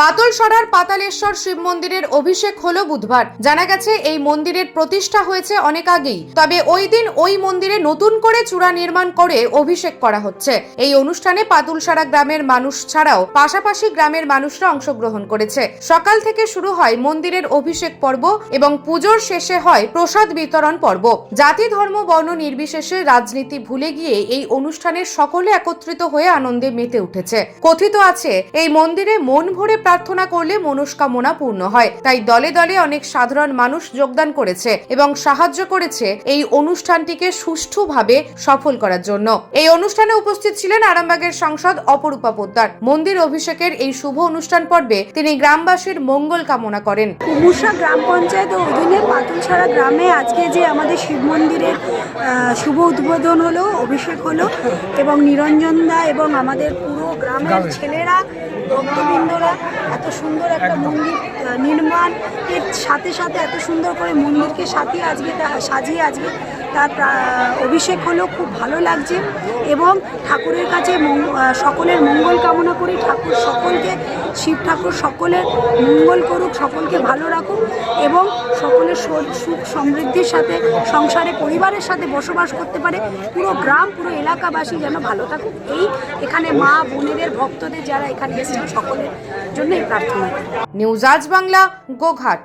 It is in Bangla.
পাতলসরার পাতালেশ্বর শিব মন্দিরের অভিষেক হলো বুধবার। জানা গেছে, এই মন্দিরের প্রতিষ্ঠা হয়েছে অনেক আগেই। তবে ওই দিন ওই মন্দিরে নতুন করে চূড়া নির্মাণ করে অভিষেক করা হচ্ছে। এই অনুষ্ঠানে পাতুলসারা গ্রামের মানুষ ছাড়াও পাশাপাশি গ্রামের মানুষরা অংশগ্রহণ করেছে। সকাল থেকে শুরু হয় মন্দিরের অভিষেক পর্ব এবং পুজোর শেষে হয় প্রসাদ বিতরণ পর্ব। জাতি, ধর্ম, বর্ণ নির্বিশেষে রাজনীতি ভুলে গিয়ে এই অনুষ্ঠানের সকলে একত্রিত হয়ে আনন্দে মেতে উঠেছে। কথিত আছে, এই মন্দিরে মন ভরে প্রার্থনা করলে মনস্কামনা পূর্ণ হয়। তাই দলে দলে অনেক সাধারণ মানুষ যোগদান করেছে এবং সাহায্য করেছে এই অনুষ্ঠানটিকে সুষ্ঠুভাবে সফল করার জন্য। এই অনুষ্ঠানে উপস্থিত ছিলেন আরামবাগের সাংসদ অপরূপা পোদ্দার। মন্দির অভিষেকের এই শুভ অনুষ্ঠান পর্বে তিনি গ্রামবাসীর মঙ্গল কামনা করেন। কুমুরসা গ্রাম পঞ্চায়েতের অধীনে পাতুলছড়া গ্রামে আজকে যে আমাদের শিব মন্দিরের শুভ উদ্বোধন হলো, অভিষেক হলো এবং নিরঞ্জন দা এবং আমাদের পুরো গ্রামের ছেলেরা ভক্তবৃন্দরা এত সুন্দর একটা মন্দির নির্মাণ। এর সাথে সাথে এত সুন্দর করে মন্দিরকে সাথে আজকে তা- সাজিয়ে আজকে তার অভিষেক হলো খুব ভালো লাগছে। এবং ঠাকুরের কাছে সকলের মঙ্গল কামনা করি। ঠাকুর সকলকে শিব ঠাকুর সকলের মঙ্গল করুক, সকলকে ভালো রাখুক এবং সকলের সুখ সমৃদ্ধির সাথে, সংসারে, পরিবারের সাথে বসবাস করতে পারে। পুরো গ্রাম, পুরো এলাকাবাসী যেন ভালো থাকুক। এই এখানে মা, বোনেদের, ভক্তদের যারা এখানে এসেছেন সকলের জন্যই প্রার্থনা। নিউজ আজ বাংলা, গোঘাট।